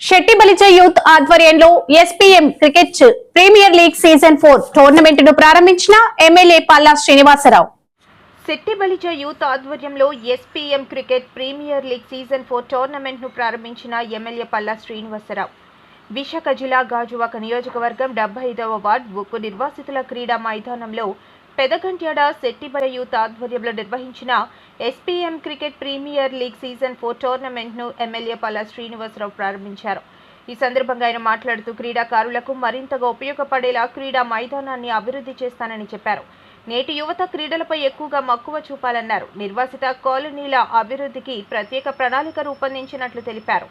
Shetty Balija youth ఆధ్వర్యంలో SPM cricket premier league season four టోర్నమెంట్ను ప్రారంభించిన MLA Palla Srinivasarao. Shettibalija youth ఆధ్వర్యంలో SPM cricket premier league season four టోర్నమెంట్ను ప్రారంభించిన MLA Palla Srinivasarao. Visakha జిల్లా గాజువాక నియోజకవర్గం డెబ్బై ఐదవ వార్డ్ ఉక్కు నిర్వాసితుల క్రీడా మైదానంలో పెదగంట్యాడ శెట్టిబల యూత్ ఆధ్వర్యంలో నిర్వహించిన SPM cricket premier league season four టోర్నమెంట్ను MLA Palla Srinivasarao ప్రారంభించారు. ఈ సందర్భంగా ఆయన మాట్లాడుతూ క్రీడాకారులకు మరింతగా ఉపయోగపడేలా క్రీడా మైదానాన్ని అభివృద్ధి చేస్తానని చెప్పారు. నేటి యువత క్రీడలపై ఎక్కువగా మక్కువ చూపాలన్నారు. నిర్వాసిత కాలనీల అభివృద్ధికి ప్రత్యేక ప్రణాళిక రూపొందించినట్లు తెలిపారు.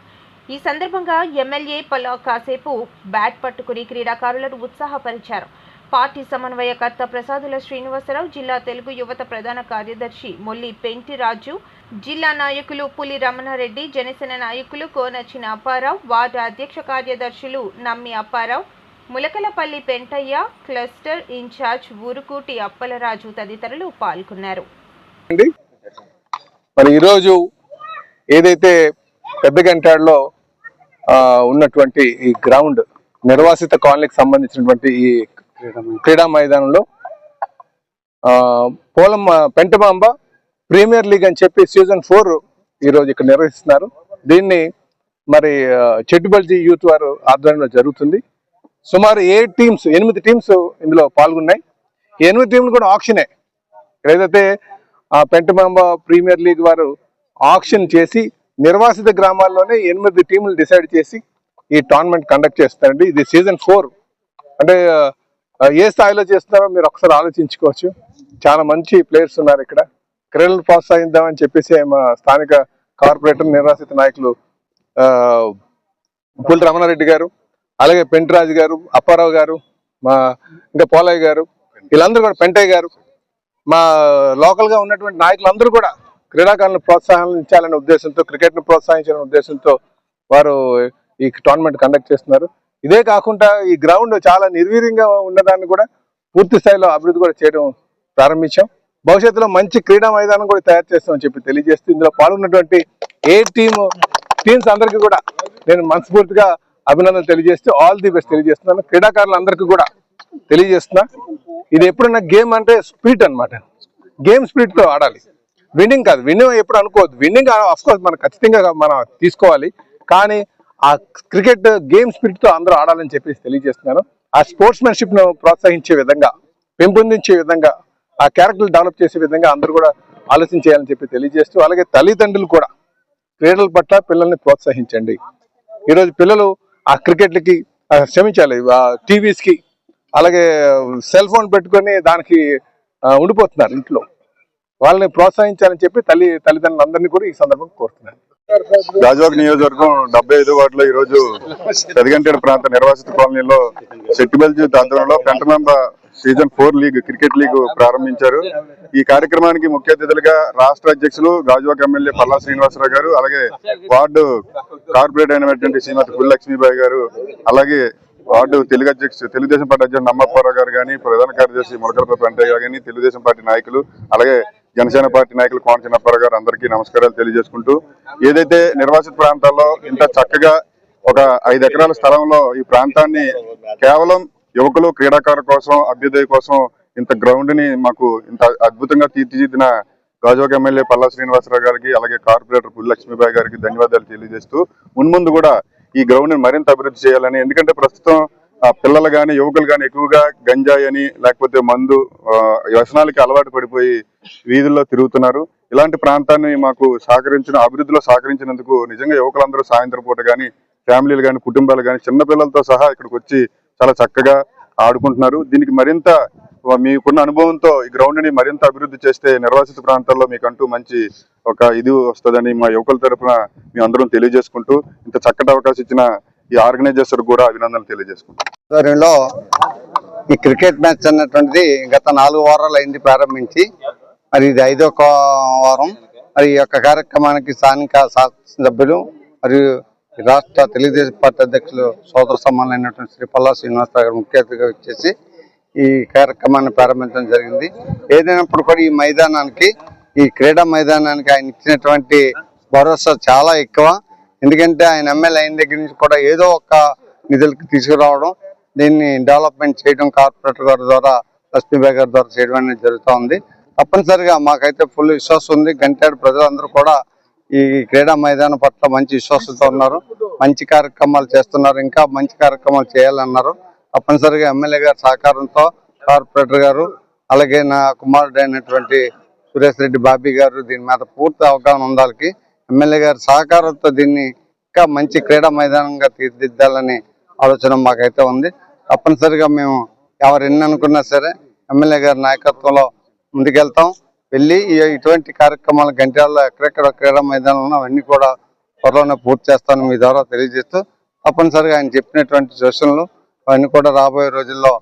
ఈ సందర్భంగా ఎమ్మెల్యే పలా కాసేపు బ్యాట్ పట్టుకుని క్రీడాకారులను ఉత్సాహపరిచారు. పార్టీ సమన్వయకర్త ప్రసాదుల శ్రీనివాసరావు జిల్లా తెలుగు యువత ప్రధాన కార్యదర్శి మొల్లి పెంటిరాజు జిల్లా నాయకులు పులి రమణారెడ్డి జనసేన నాయకులు కోనచిన అప్పారావు వార్డు అధ్యక్ష కార్యదర్శులు నమ్మి అప్పారావు ములకలపల్లి పెంటయ్య క్లస్టర్ ఇన్ఛార్జ్ ఊరుకూటి అప్పలరాజు తదితరులు పాల్గొన్నారు. మరి ఈరోజు ఏదైతే పెద్ద గంటాడులో ఉన్నటువంటి ఈ గ్రౌండ్ నిర్వాసిత కాలనీకి సంబంధించినటువంటి ఈ క్రీడా మైదానంలో పోలమ్మ పెంటబాంబ పెంటమాంబ ప్రీమియర్ లీగ్ అని చెప్పి సీజన్ ఫోర్ ఈరోజు ఇక్కడ నిర్వహిస్తున్నారు. దీన్ని మరి ఆ, చెట్టుబల్జీ యూత్ వారు ఆధ్వర్యంలో జరుగుతుంది. సుమారు ఏ టీమ్స్ ఎనిమిది టీమ్స్ ఇందులో పాల్గొన్నాయి. ఎనిమిది టీంలు కూడా ఆప్షనే ఏదైతే ఆ పెంటమాంబ ప్రీమియర్ లీగ్ వారు ఆక్షన్ చేసి నిర్వాసిత గ్రామాల్లోనే ఎనిమిది టీములు డిసైడ్ చేసి ఈ టోర్నమెంట్ కండక్ట్ చేస్తారండి. ఇది సీజన్ ఫోర్. అంటే ఏ స్థాయిలో చేస్తున్నారో మీరు ఒకసారి ఆలోచించుకోవచ్చు. చాలా మంచి ప్లేయర్స్ ఉన్నారు ఇక్కడ. క్రీడలు ప్రోత్సహిద్దామని చెప్పేసి మా స్థానిక కార్పొరేటర్ నిర్వాసిత నాయకులు పుల్ రమణారెడ్డి గారు అలాగే పెంటరాజు గారు అప్పారావు గారు మా ఇంకా పోలయ్య గారు వీళ్ళందరూ కూడా పెంటయ్య గారు మా లోకల్గా ఉన్నటువంటి నాయకులందరూ కూడా క్రీడాకారులను ప్రోత్సాహించాలనే ఉద్దేశంతో క్రికెట్ను ప్రోత్సహించాలనే ఉద్దేశంతో వారు ఈ టోర్నమెంట్ కండక్ట్ చేస్తున్నారు. ఇదే కాకుండా ఈ గ్రౌండ్ చాలా నిర్వీర్యంగా ఉన్నదాన్ని కూడా పూర్తి స్థాయిలో అభివృద్ధి కూడా చేయడం ప్రారంభించాం. భవిష్యత్తులో మంచి క్రీడా మైదానం కూడా తయారు చేస్తామని చెప్పి తెలియజేస్తూ ఇందులో పాల్గొన్నటువంటి ఏ టీమ్ టీమ్స్ అందరికీ కూడా నేను మనస్ఫూర్తిగా అభినందనలు తెలియజేస్తూ ఆల్ ది బెస్ట్ తెలియజేస్తున్నాను. క్రీడాకారులందరికీ కూడా తెలియజేస్తున్నా. ఇది ఎప్పుడన్నా గేమ్ అంటే స్పీడ్ అన్నమాట. గేమ్ స్పీడ్తో ఆడాలి. విన్నింగ్ కాదు విన్నింగ్ ఎప్పుడు అనుకోవద్దు. విన్నింగ్ అఫ్ కోర్స్ మనం ఖచ్చితంగా మనం తీసుకోవాలి. కానీ ఆ క్రికెట్ గేమ్ స్పిరిట్తో అందరూ ఆడాలని చెప్పేసి తెలియజేస్తున్నాను. ఆ స్పోర్ట్స్ మ్యాన్షిప్ను ప్రోత్సహించే విధంగా పెంపొందించే విధంగా ఆ క్యారెక్టర్ డెవలప్ చేసే విధంగా అందరూ కూడా ఆలోచించేయాలని చెప్పి తెలియజేస్తూ అలాగే తల్లిదండ్రులు కూడా క్రీడల పట్ల పిల్లల్ని ప్రోత్సహించండి. ఈరోజు పిల్లలు ఆ క్రికెట్లకి క్షమించాలి ఆ అలాగే సెల్ ఫోన్ పెట్టుకొని దానికి ఉండిపోతున్నారు ఇంట్లో. వాళ్ళని ప్రోత్సహించాలని చెప్పి తల్లి తల్లిదండ్రులందరినీ కూడా ఈ సందర్భంగా కోరుతున్నాను. గాజువాక నియోజకవర్గం డెబ్బై ఐదు వార్డులో ఈ రోజు పెదగంటేడు ప్రాంత నిర్వాసిత కాలనీలో శెట్టిబెల్జీ ఆధ్వర్యంలో Pentamamba season four league cricket league ప్రారంభించారు. ఈ కార్యక్రమానికి ముఖ్య అతిథులుగా రాష్ట్ర అధ్యక్షులు గాజువాక ఎమ్మెల్యే పల్లా శ్రీనివాసరావు గారు అలాగే వార్డు కార్పొరేట్ అయినటువంటి శ్రీమతి పుల్లక్ష్మీబాయి గారు అలాగే వార్డు తెలుగు అధ్యక్షుడు తెలుగుదేశం పార్టీ అధ్యక్షుడు నమ్మప్పారావు గారు కానీ ప్రధాన కార్యదర్శి మురకలపై వెంకయ్య గారు కానీ తెలుగుదేశం పార్టీ నాయకులు అలాగే జనసేన పార్టీ నాయకులు కోన చిన్నప్పారావు గారు అందరికీ నమస్కారాలు తెలియజేసుకుంటూ ఏదైతే నిర్వాసిత ప్రాంతాల్లో ఇంత చక్కగా ఒక ఐదు ఎకరాల స్థలంలో ఈ ప్రాంతాన్ని కేవలం యువకులు క్రీడాకారుల కోసం అభ్యుదయ కోసం ఇంత గ్రౌండ్ని మాకు ఇంత అద్భుతంగా తీర్చిదిద్దిన గాజువాక ఎమ్మెల్యే పల్లా శ్రీనివాసరావు గారికి అలాగే కార్పొరేటర్ పుల్లక్ష్మీబాయి గారికి ధన్యవాదాలు తెలియజేస్తూ మున్ముందు కూడా ఈ గ్రౌండ్ని మరింత అభివృద్ధి చేయాలని ఎందుకంటే ప్రస్తుతం పిల్లలు కానీ యువకులు కానీ ఎక్కువగా గంజాయి అని లేకపోతే మందు వ్యసనాలకి అలవాటు పడిపోయి వీధుల్లో తిరుగుతున్నారు. ఇలాంటి ప్రాంతాన్ని మాకు సహకరించిన అభివృద్ధిలో సహకరించినందుకు నిజంగా యువకులందరూ సాయంత్రం పూట కానీ ఫ్యామిలీలు కానీ కుటుంబాలు కానీ చిన్న పిల్లలతో సహా ఇక్కడికి వచ్చి చాలా చక్కగా ఆడుకుంటున్నారు. దీనికి మరింత మీకున్న అనుభవంతో ఈ గ్రౌండ్ని మరింత అభివృద్ధి చేస్తే నిర్వాసిత ప్రాంతాల్లో మీకంటూ మంచి ఒక ఇది వస్తుందని మా యువకుల తరపున మీ అందరం తెలియజేసుకుంటూ ఇంత చక్కటి అవకాశం ఇచ్చిన ఈ ఆర్గనైజర్స్ కూడా అభినందనలు తెలియజేసుకుంటాం ఈ క్రికెట్ మ్యాచ్ అన్నటువంటిది గత నాలుగు వారాలు అయింది ప్రారంభించి మరి ఇది ఐదో వారం. మరి ఈ యొక్క కార్యక్రమానికి స్థానిక సభ్యులు మరియు రాష్ట్ర తెలుగుదేశం పార్టీ అధ్యక్షులు సోదర సమానమైనటువంటి శ్రీ పల్లా శ్రీనివాసరావు గారు ముఖ్య అతిథిగా వచ్చేసి ఈ కార్యక్రమాన్ని ప్రారంభించడం జరిగింది. ఏదైనప్పుడు కూడా ఈ మైదానానికి ఈ క్రీడా మైదానానికి ఆయన ఇచ్చినటువంటి భరోసా చాలా ఎక్కువ. ఎందుకంటే ఆయన ఎమ్మెల్యే అయిన దగ్గర నుంచి కూడా ఏదో ఒక నిధులకి తీసుకురావడం దీన్ని డెవలప్మెంట్ చేయడం కార్పొరేటర్ గారి ద్వారా లక్ష్మీబాయి గారి ద్వారా చేయడం అనేది జరుగుతూ ఉంది. తప్పనిసరిగా మాకైతే ఫుల్ విశ్వాసం ఉంది. గంటాడు ప్రజలందరూ కూడా ఈ క్రీడా మైదానం పట్ల మంచి విశ్వాసంతో ఉన్నారు. మంచి కార్యక్రమాలు చేస్తున్నారు. ఇంకా మంచి కార్యక్రమాలు చేయాలన్నారు. తప్పనిసరిగా ఎమ్మెల్యే గారి సహకారంతో కార్పొరేటర్ గారు అలాగే నా కుమారుడు అయినటువంటి సురేష్ రెడ్డి బాబీ గారు దీని మీద పూర్తి అవగాహన ఉండాలి ఎమ్మెల్యే గారి సహకారంతో దీన్ని ఇంకా మంచి క్రీడా మైదానంగా తీర్చిదిద్దాలని ఆలోచన మాకైతే ఉంది. తప్పనిసరిగా మేము ఎవరు ఎన్ని అనుకున్నా సరే ఎమ్మెల్యే గారి నాయకత్వంలో ముందుకెళ్తాం. వెళ్ళి ఇటువంటి కార్యక్రమాలు గంటల్లో ఎక్కడెక్కడ క్రీడా మైదానంలో అవన్నీ కూడా త్వరలోనే పూర్తి చేస్తాను మీ ద్వారా తెలియజేస్తూ తప్పనిసరిగా ఆయన చెప్పినటువంటి సూచనలు అవన్నీ కూడా రాబోయే రోజుల్లో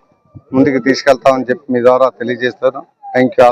ముందుకు తీసుకెళ్తామని చెప్పి మీ ద్వారా తెలియజేస్తాను థ్యాంక్ యూ